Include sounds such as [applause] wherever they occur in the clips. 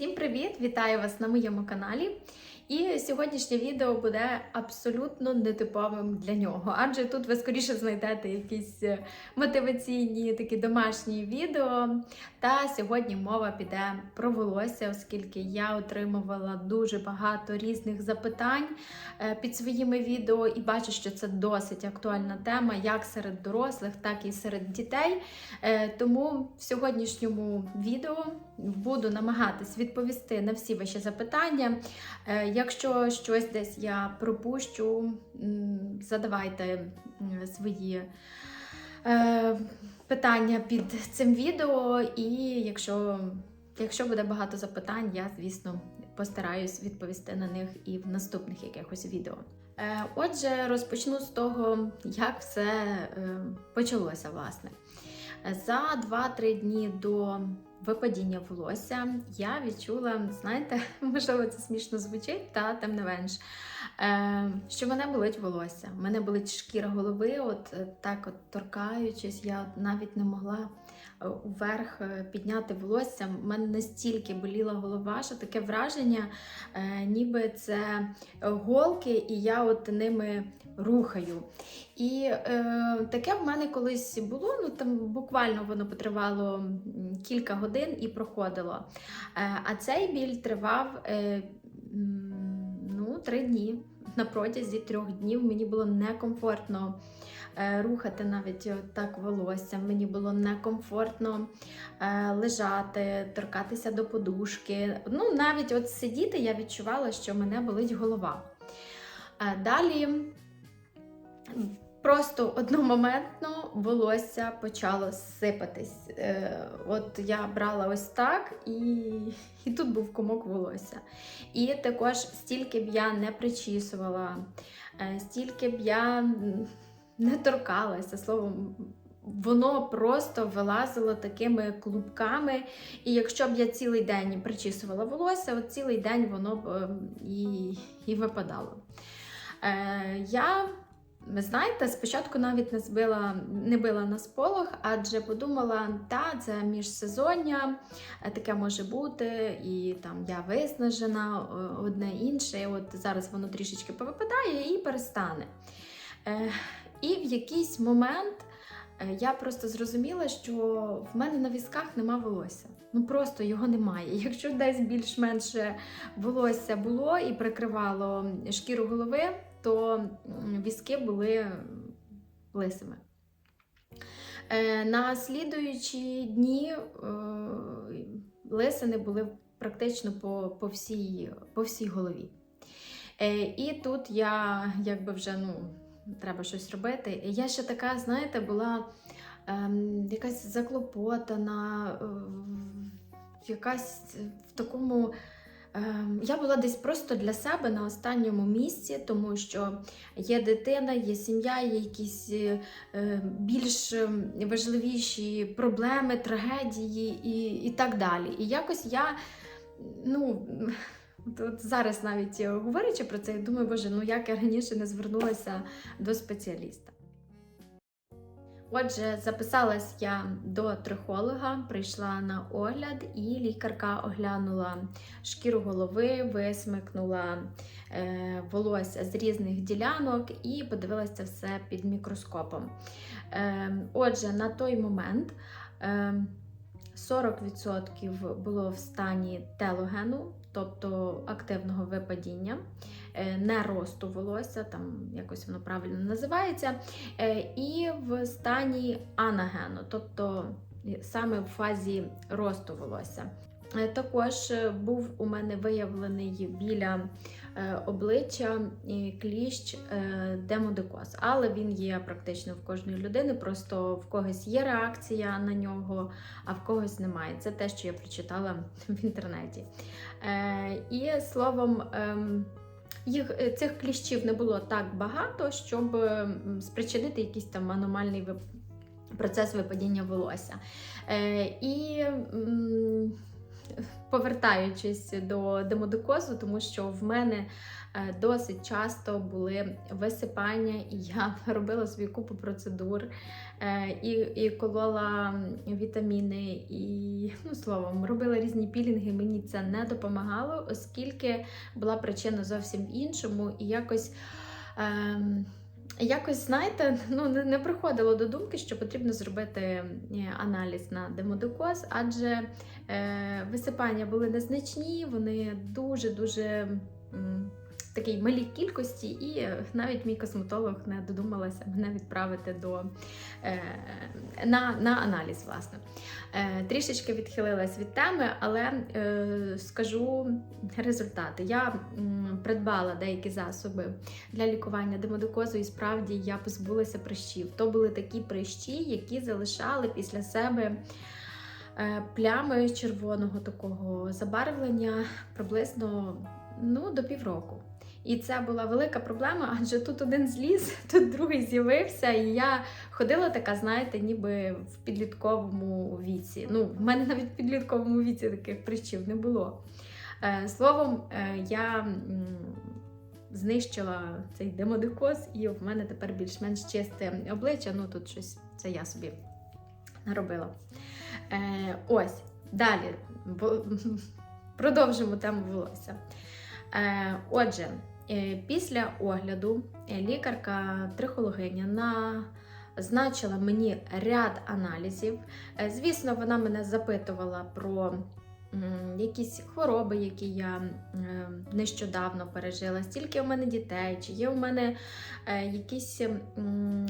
Всім привіт! Вітаю вас на моєму каналі. І сьогоднішнє відео буде абсолютно нетиповим для нього, адже тут ви скоріше знайдете якісь е, мотиваційні такі домашні відео. Та сьогодні мова піде про волосся, оскільки я отримувала дуже багато різних запитань е, під своїми відео і бачу, що це досить актуальна тема як серед дорослих, так і серед дітей. Е, Тому в сьогоднішньому відео буду намагатись відповісти на всі ваші запитання. Е, Якщо щось десь я пропущу, задавайте свої е, питання під цим відео, і якщо, якщо буде багато запитань, я, звісно, постараюсь відповісти на них і в наступних якихось відео. Е, Отже, розпочну з того, як все е, почалося, власне. За 2-3 дні до випадіння волосся я відчула, знаєте, [laughs] можливо, це смішно звучить, та тим не менш, е, що мене болить волосся. У мене болить шкіра голови, от е, так от торкаючись, я навіть не могла вверх е, підняти волосся. У мене настільки боліла голова, що таке враження, ніби це голки, і я от ними рухаю. І е, таке в мене колись було, ну там буквально воно потривало кілька годин і проходило. Е, а цей біль тривав е, ну, три дні. На протязі трьох днів мені було некомфортно е, рухати навіть так волосся. Мені було некомфортно е, лежати, торкатися до подушки. Ну, навіть от сидіти я відчувала, що мене болить голова. Е, далі Просто одномоментно волосся почало сипатись. Е, от я брала ось так, і, і тут був комок волосся. І також стільки б я не причісувала, е, стільки б я не торкалася словом. Воно просто вилазило такими клубками, і якщо б я цілий день причісувала волосся, от цілий день воно б е, і, і випадало. Е, я ви знаєте, спочатку навіть не збила, не била на сполох, адже подумала, та це міжсезоння, е, таке може бути, і там я виснажена, одне інше. і От зараз воно трішечки повипадає і перестане. Е, І в якийсь момент е, я просто зрозуміла, що в мене на візках нема волосся. Ну просто його немає. [laughs] Якщо десь більш-менш волосся було і прикривало шкіру голови, то візки були лисими. Е, На слідуючі дні е, лисини були практично по, по, всій, по всій голові. Е, І тут я якби вже ну, треба щось робити. Я ще така, знаєте, була ем, якась заклопотана, якась в такому. Ем, Я була десь просто для себе на останньому місці, тому що є дитина, є сім'я, є якісь е, е, більш ем, важливіші проблеми, трагедії і, і так далі. І якось я, ну. От, зараз навіть е, говорячи про це, я думаю, боже, ну як я раніше не звернулася до спеціаліста. Отже, записалась я до трихолога, прийшла на огляд, і лікарка оглянула шкіру голови, висмикнула е, волосся з різних ділянок і подивилася все під мікроскопом. Е, отже, на той момент е, 40% було в стані телогену, тобто активного випадіння, е, не росту волосся, там якось воно правильно називається, е, і в стані анагену, тобто саме в фазі росту волосся. Е, Також був у мене виявлений біля обличчя і кліщ е, демодикоз, але він є практично в кожної людини, просто в когось є реакція на нього, а в когось немає. Це те, що я прочитала в інтернеті. Е, І словом, ем, їх е, цих кліщів не було так багато, щоб спричинити якийсь там аномальний процес випадіння волосся. Е, І повертаючись до демодикозу, тому що в мене е, досить часто були висипання, і я [laughs] робила собі купу процедур е, і, і колола вітаміни, і ну словом, робила різні пілінги. Мені це не допомагало, оскільки була причина зовсім іншому, і якось. Ем, Якось, знаєте, [laughs] ну не, приходило до думки, що потрібно зробити е, аналіз на демодокоз, адже е, висипання були незначні, вони дуже-дуже такій малій кількості, і навіть мій косметолог не додумалася мене відправити до, е, на, на аналіз. власне. Е, трішечки відхилилась від теми, але е, скажу результати. Я придбала деякі засоби для лікування демодикозу, і справді я позбулася прищів. То були такі прищі, які залишали після себе. Плями червоного такого забарвлення приблизно ну, до півроку. І це була велика проблема, адже тут один зліз, [laughs] тут другий з'явився, і я ходила така, знаєте, ніби в підлітковому віці. Ну, в мене навіть в підлітковому віці таких прищів не було. Е, Словом, е, я знищила цей демодикоз, і в мене тепер більш-менш чисте обличчя. Ну тут щось це я собі наробила. Е, ось, далі [laughs] продовжимо тему волосся. Отже, після огляду е, лікарка-трихологиня назначила мені ряд аналізів. Е, Звісно, вона мене запитувала про якісь хвороби, які я е, нещодавно пережила, стільки у мене дітей, чи є у мене е, якісь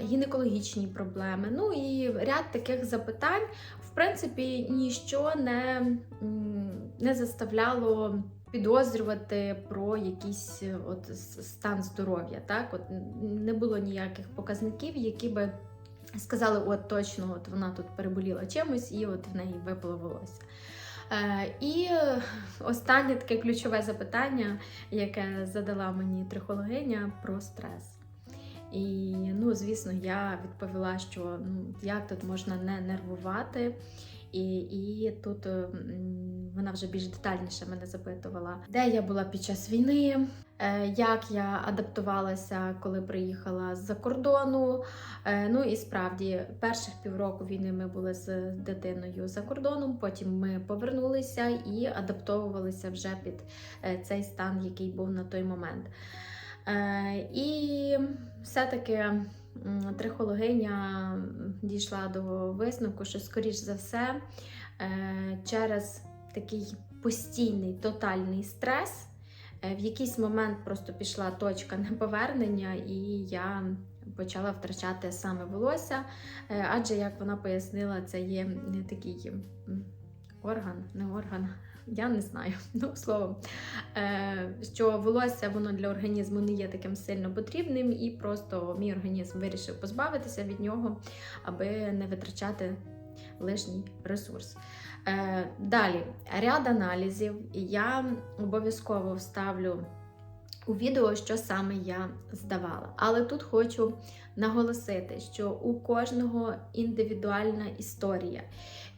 гінекологічні проблеми. Ну і ряд таких запитань, в принципі, ніщо не, не заставляло підозрювати про якийсь е, от стан здоров'я. Так, от не було ніяких показників, які би сказали, от точно, от вона тут переболіла чимось, і от в неї випало волосся. Е, і останнє таке ключове запитання, яке задала мені трихологиня про стрес. І ну, звісно, я відповіла, що ну, як тут можна не нервувати. І, і тут е, вона вже більш детальніше мене запитувала, де я була під час війни, е, як я адаптувалася, коли приїхала з-за кордону. Е, Ну і справді, перших півроку війни ми були з дитиною за кордоном, потім ми повернулися і адаптовувалися вже під цей стан, який був на той момент. І все-таки трихологиня дійшла до висновку, що, скоріш за все, е, через такий постійний тотальний стрес, е, в якийсь момент просто пішла точка неповернення, і я почала втрачати саме волосся. Е, Адже, як вона пояснила, це є такий орган, не орган. Я не знаю, [laughs] ну словом, е, що волосся воно для організму не є таким сильно потрібним, і просто мій організм вирішив позбавитися від нього, аби не витрачати лишній ресурс. Е, Далі ряд аналізів, я обов'язково вставлю у відео, що саме я здавала. Але тут хочу наголосити, що у кожного індивідуальна історія.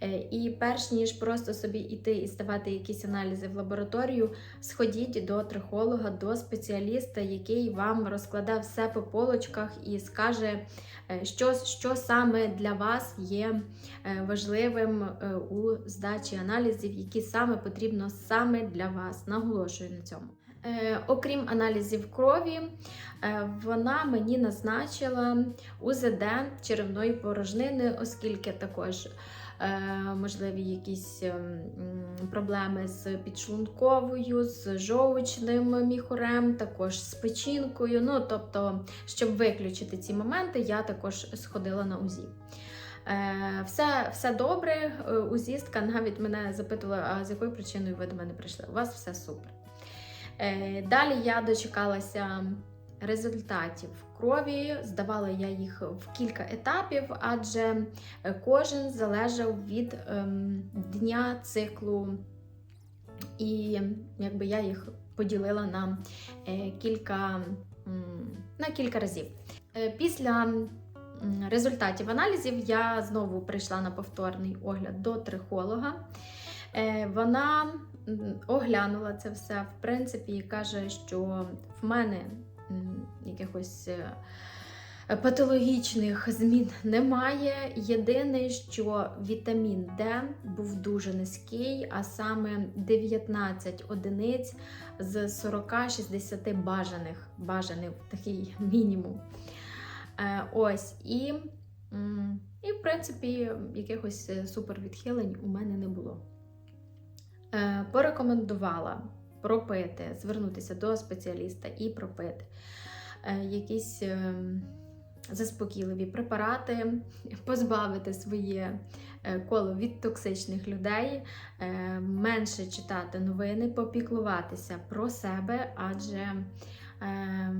Е, І перш ніж просто собі йти і здавати якісь аналізи в лабораторію, сходіть до трихолога, до спеціаліста, який вам розкладе все по полочках і скаже, е, що, що саме для вас є е, важливим у здачі аналізів, які саме потрібно саме для вас. Наголошую на цьому. Окрім аналізів крові, вона мені назначила УЗД черевної порожнини, оскільки також можливі якісь ем, проблеми з підшлунковою, з жовчним міхурем, також з печінкою. Ну, тобто, щоб виключити ці моменти, я також сходила на УЗІ. Е, Все, все добре. Е, Узістка навіть мене запитувала, а з якою причиною ви до мене прийшли? У вас все супер. Е, Далі я дочекалася результатів крові. Здавала я їх в кілька етапів, адже е, кожен залежав від ем, дня циклу, і якби я їх поділила на е, кілька, на кілька разів. Е, Після результатів аналізів я знову прийшла на повторний огляд до трихолога. Вона оглянула це все, в принципі, і каже, що в мене якихось. е, Патологічних змін немає. Єдине, що вітамін Д був дуже низький, а саме 19 одиниць з 40-60 бажаних. Бажаний такий [laughs] мінімум. Е, ось і, і, в принципі, якихось е, супервідхилень у мене не було. Порекомендувала пропити, звернутися до спеціаліста і пропити е, якісь. ем, заспокійливі препарати, позбавити своє е, коло від токсичних людей, е, менше читати новини, попіклуватися про себе, адже, е,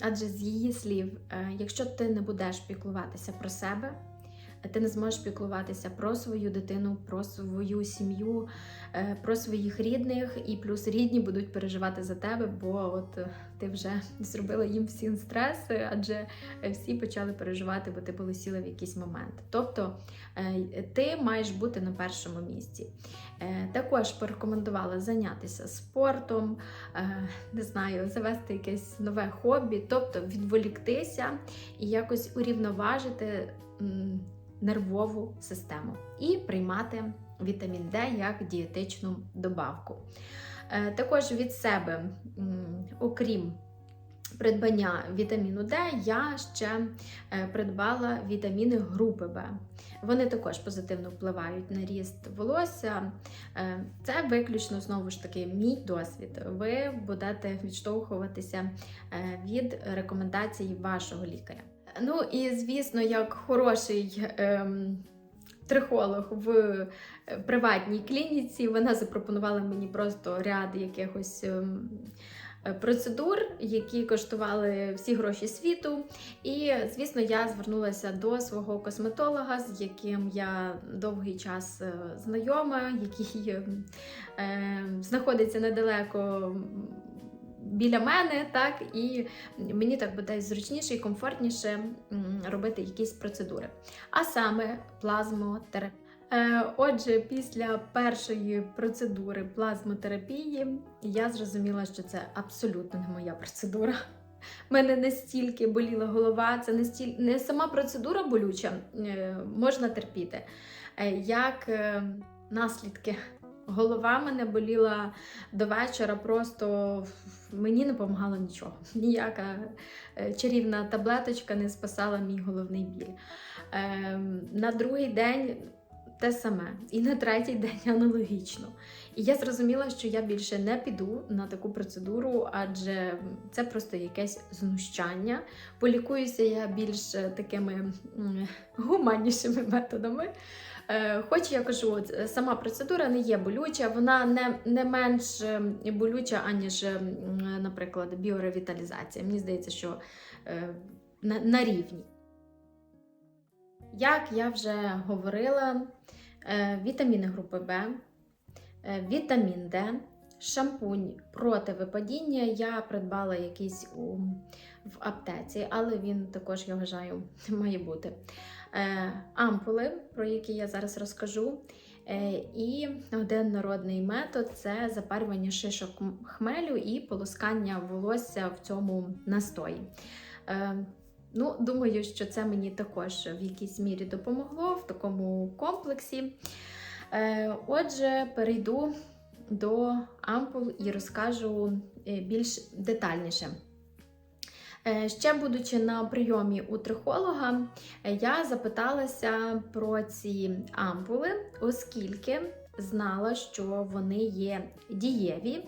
адже з її слів, е, якщо ти не будеш піклуватися про себе, ти не зможеш піклуватися про свою дитину, про свою сім'ю, е, про своїх рідних, і плюс рідні будуть переживати за тебе, бо от е, ти вже [laughs] зробила їм всім стрес, е, адже всі почали переживати, бо ти полетіла в якийсь момент. Тобто е, ти маєш бути на першому місці. Е, Також порекомендувала зайнятися спортом, е, не знаю, завести якесь нове хобі, тобто відволіктися і якось урівноважити нервову систему і приймати вітамін Д як дієтичну добавку. Е, Також від себе, окрім придбання вітаміну Д, я ще е, придбала вітаміни групи Б. Вони також позитивно впливають на ріст волосся. Е, Це виключно знову ж таки мій досвід. Ви будете відштовхуватися від рекомендацій вашого лікаря. Ну і звісно, як хороший. ем, Трихолог в е, приватній клініці вона запропонувала мені просто ряд якихось ем, е, процедур, які коштували всі гроші світу. І, звісно, я звернулася до свого косметолога, з яким я довгий час е, знайома, який е, е, знаходиться недалеко. Біля мене, так, і мені так буде зручніше і комфортніше робити якісь процедури. А саме плазмотерапія. Е, Отже, після першої процедури плазмотерапії я зрозуміла, що це абсолютно не моя процедура. Мене настільки боліла голова, це настіль... не сама процедура болюча, е, можна терпіти, е, як наслідки. Голова мене боліла до вечора, просто мені не допомагало нічого. [laughs] Ніяка е, чарівна таблеточка не спасала мій головний біль. Ем, На другий день те саме, і на третій день [laughs] аналогічно. І я зрозуміла, що я більше не піду на таку процедуру, адже це просто якесь знущання. Полікуюся я більш е, такими гуманнішими методами. Е, Хоч я кажу, от, е, сама процедура не є болюча, вона не, не менш е, болюча, аніж, наприклад, біоревіталізація. Мені здається, що на, на рівні. Як я вже говорила, вітаміни групи Б, вітамін Д, шампунь проти випадіння я придбала якийсь у, в аптеці, але він також, я вважаю, [laughs] має бути. Е, Ампули, про які я зараз розкажу. Е, І один народний метод це запарювання шишок хмелю і полоскання волосся в цьому настої. Е, Ну, думаю, що це мені також в якійсь мірі допомогло в такому комплексі. Отже, перейду до ампул і розкажу більш детальніше. Е, Ще будучи на прийомі у трихолога, е, я запиталася про ці ампули, оскільки знала, що вони є дієві.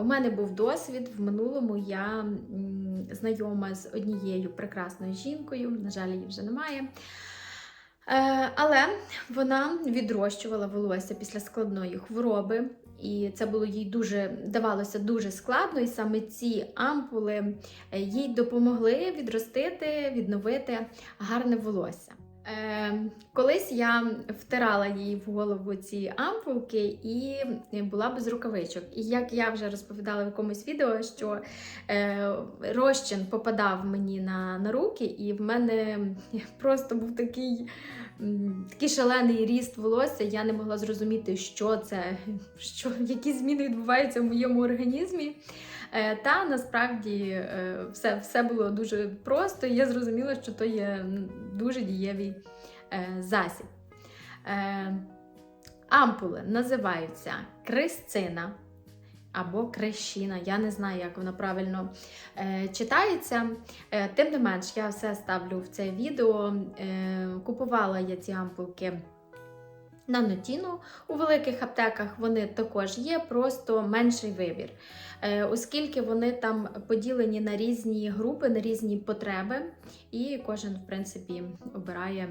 У мене був досвід. В минулому я знайома з однією прекрасною жінкою, на жаль, її вже немає. Е, Але вона відрощувала волосся після складної хвороби, і це було їй дуже давалося дуже складно. І саме ці ампули е, їй допомогли відростити, відновити гарне волосся. Е, колись я втирала їй в голову ці ампулки і була без рукавичок. І як я вже розповідала в якомусь відео, що е, розчин попадав мені на, на руки, і в мене просто був такий такий шалений ріст волосся. Я не могла зрозуміти, що це, що, які зміни відбуваються в моєму організмі. Е, Та насправді е, все, все було дуже просто. і Я зрозуміла, що то є дуже дієвий е, засіб. Ампули називаються крисцина або крещина. Я не знаю, як воно правильно е, читається. Е, тим не менш, я все ставлю в це відео. Е, купувала я ці ампулки на Нотіну. У великих аптеках вони також є, просто менший вибір. Е, оскільки вони там поділені на різні групи, на різні потреби, і кожен, в принципі, обирає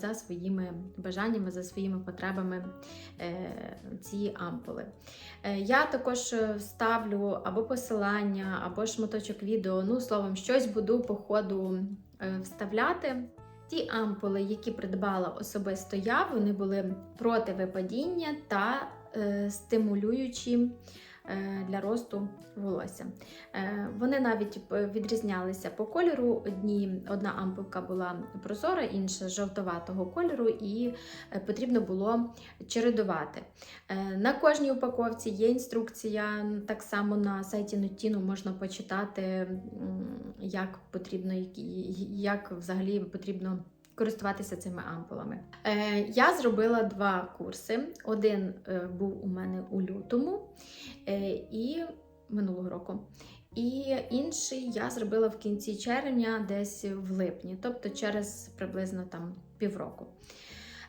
за своїми бажаннями, за своїми потребами е, ці ампули. Е, Я також е, ставлю або посилання, або шматочок відео. Ну, словом, щось буду по ходу вставляти. Ті ампули, які придбала особисто я, вони були проти випадіння та стимулюючі для росту волосся. Е, вони навіть е, відрізнялися по кольору. Одні, одна ампулка була прозора, інша жовтоватого кольору, і е, потрібно було чередувати. Е, На кожній упаковці є інструкція. Так само на сайті Нотіну можна почитати, як потрібно, як взагалі потрібно. Користуватися цими ампулами. Е, я зробила два курси. Один е, був у мене у лютому е, і минулого року. І інший я зробила в кінці червня, десь в липні, тобто через приблизно там півроку.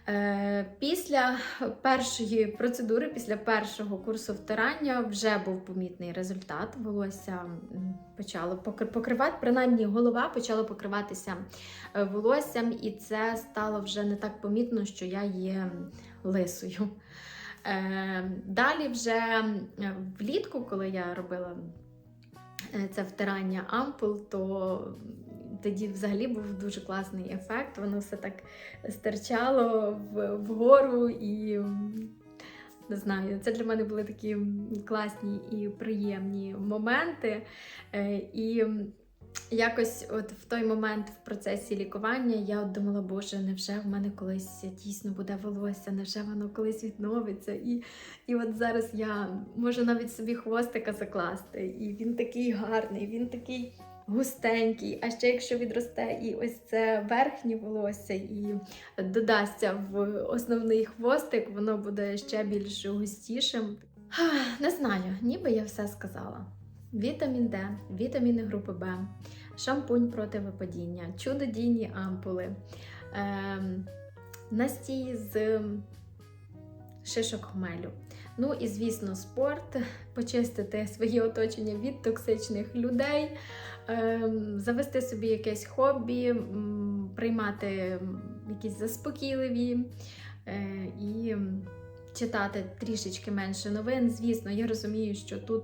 Е, Після першої процедури, після першого курсу втирання, вже був помітний результат. Волосся почало покр- покривати, принаймні голова почала покриватися е, волоссям, і це стало вже не так помітно, що я є лисою. Е, Далі, вже влітку, коли я робила це втирання ампул, то тоді взагалі був дуже класний ефект. Воно все так стирчало вгору і не знаю, це для мене були такі класні і приємні моменти. Е, І якось от в той момент в процесі лікування я от думала, боже, невже в мене колись дійсно буде волосся, невже воно колись відновиться? І, і от зараз я можу навіть собі хвостика закласти. І він такий гарний, він такий густенький. А ще якщо відросте і ось це верхнє волосся, і додасться в основний хвостик, воно буде ще більш густішим. Не знаю, ніби я все сказала. Вітамін Д, вітаміни групи Б, шампунь проти випадіння, чудодійні ампули, ем, настій з шишок хмелю. Ну і, звісно, спорт, почистити своє оточення від токсичних людей, завести собі якесь хобі, приймати якісь заспокійливі е, і читати трішечки менше новин. Звісно, я розумію, що тут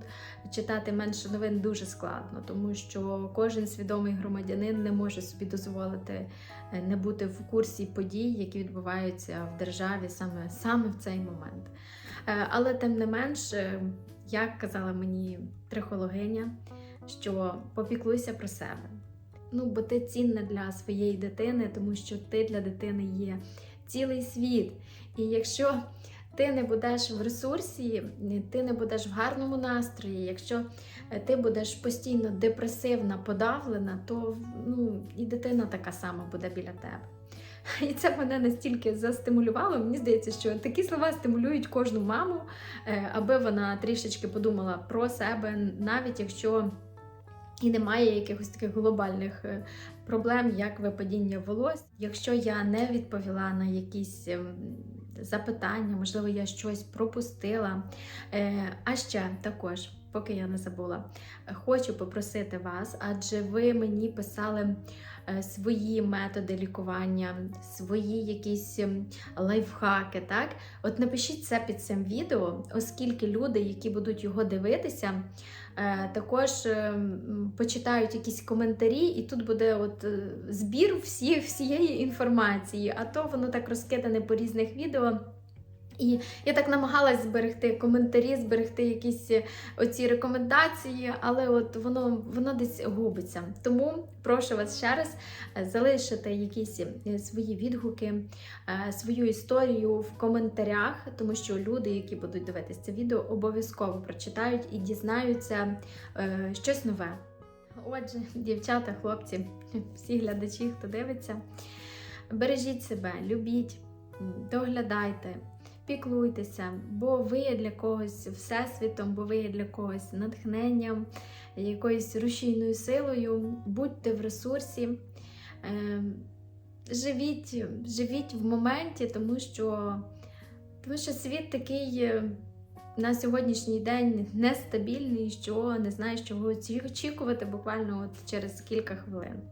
читати менше новин дуже складно, тому що кожен свідомий громадянин не може собі дозволити е, не бути в курсі подій, які відбуваються в державі саме, саме в цей момент. Е, Але тим не менш, як казала мені трихологиня, що попіклуйся про себе. Ну, бо ти цінна для своєї дитини, тому що ти для дитини є цілий світ. І якщо ти не будеш в ресурсі, ти не будеш в гарному настрої, якщо е, ти будеш постійно депресивна, подавлена, то ну, і дитина така сама буде біля тебе. І це мене настільки застимулювало. Мені здається, що такі слова стимулюють кожну маму, е, аби вона трішечки подумала про себе, навіть якщо і немає якихось таких глобальних е, проблем, як випадіння волос. Якщо я не відповіла на якісь ем, запитання, можливо, я щось пропустила. Е, А ще також, поки я не забула, хочу попросити вас, адже ви мені писали е, свої методи лікування, свої якісь ем, лайфхаки. Так, от напишіть це під цим відео, оскільки люди, які будуть його дивитися, також ем, почитають якісь коментарі, і тут буде от е, збір всі, всієї інформації, а то воно так розкидане по різних відео. І я так намагалась зберегти коментарі, зберегти якісь е, оці рекомендації, але от воно, воно десь губиться. Тому прошу вас ще раз е, залишити якісь е, свої відгуки, свою історію в коментарях, тому що люди, які будуть дивитися це відео, обов'язково прочитають і дізнаються щось нове. Отже, дівчата, хлопці, [laughs] всі глядачі, хто дивиться, бережіть себе, любіть, доглядайте, піклуйтеся, бо ви є для когось всесвітом, бо ви є для когось натхненням, якоюсь рушійною силою. Будьте в ресурсі, е, живіть, живіть в моменті, тому що, тому що світ такий. е, на сьогоднішній день нестабільний, що не знаєш, чого очікувати буквально от через кілька хвилин.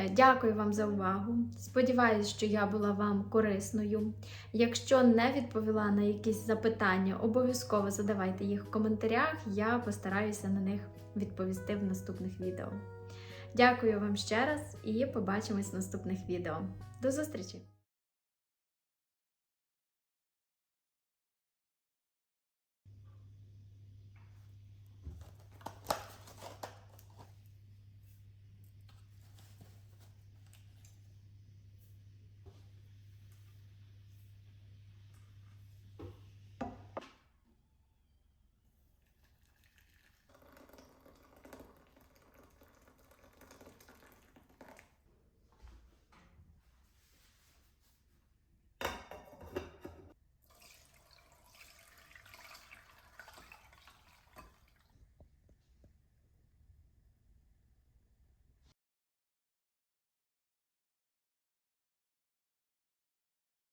Е, Дякую вам за увагу. Сподіваюсь, що я була вам корисною. Якщо не відповіла на якісь запитання, обов'язково задавайте їх в коментарях. Я постараюся на них відповісти в наступних відео. Дякую вам ще раз і побачимось в наступних відео. До зустрічі!